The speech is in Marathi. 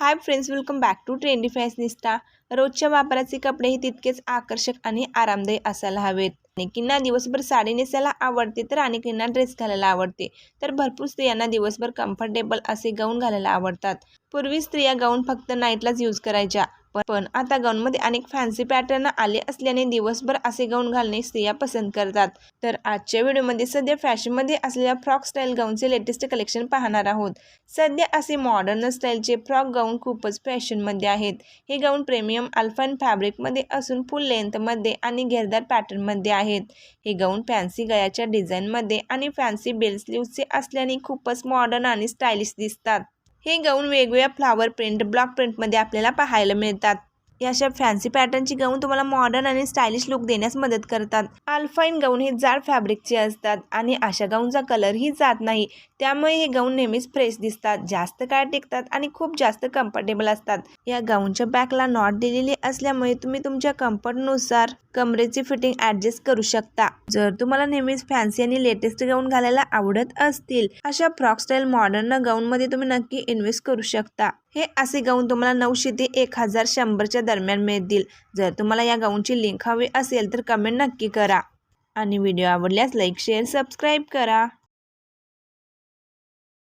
Hi friends welcome back to trendy fashionista रोजच्या वापराचे कपडेही तितकेच आकर्षक आणि आरामदायी असायला हवेत. अनेकींना दिवसभर साडी नेसायला आवडते तर अनेकींना ड्रेस घालायला आवडते तर भरपूर स्त्रियांना दिवसभर कम्फर्टेबल असे गाऊन घालायला आवडतात. पूर्वी स्त्रिया गाऊन फक्त नाईटलाच यूज करायच्या. पण आता गाऊनमध्ये अनेक फॅन्सी पॅटर्न आले असल्याने दिवसभर असे गाऊन घालणे स्त्रिया पसंत करतात. तर आजच्या व्हिडिओमध्ये सध्या फॅशनमध्ये असलेल्या फ्रॉक स्टाईल गाऊनचे लेटेस्ट कलेक्शन पाहणार आहोत. सध्या असे मॉडर्न स्टाईलचे फ्रॉक गाऊन खूपच फॅशनमध्ये आहेत. हे गाऊन प्रेमियम अल्फान फॅब्रिकमध्ये असून फुल लेंथमध्ये आणि घेरदार पॅटर्नमध्ये आहेत. हे गाऊन फॅन्सी गळ्याच्या डिझाईनमध्ये आणि फॅन्सी बेल स्लीव्सचे असल्याने खूपच मॉडर्न आणि स्टायलिश दिसतात. हे गाऊन वेगवेगळ्या फ्लावर प्रिंट ब्लॉक प्रिंटमध्ये आपल्याला पाहायला मिळतात. या अशा फॅन्सी पॅटर्नची गाऊन तुम्हाला मॉडर्न आणि स्टायलिश लुक देण्यास मदत करतात. अल्फाईन गाऊन हे जाड फॅब्रिकचे असतात आणि अशा गाऊनचा कलरही जात नाही. त्यामुळे हे गाऊन नेहमीच फ्रेश दिसतात जास्त काळ टिकतात आणि खूप जास्त कम्फर्टेबल असतात. या गाऊनच्या बॅकला नॉट दिलेली असल्यामुळे तुम्ही तुमच्या कम्फर्टनुसार कमरेची फिटिंग ॲडजस्ट करू शकता. जर तुम्हाला नेहमीच फॅन्सी आणि लेटेस्ट गाऊन घालायला आवडत असतील अशा फ्रॉक स्टाईल मॉडर्न गाऊनमध्ये तुम्ही नक्की इन्व्हेस्ट करू शकता. हे असे गाऊन तुम्हाला नऊशे ते एक हजार शंभरच्या दरम्यान मिळतील. जर तुम्हाला या गाऊनची लिंक हवी असेल तर कमेंट नक्की करा. आणि व्हिडिओ आवडल्यास लाईक शेअर सबस्क्राईब करा.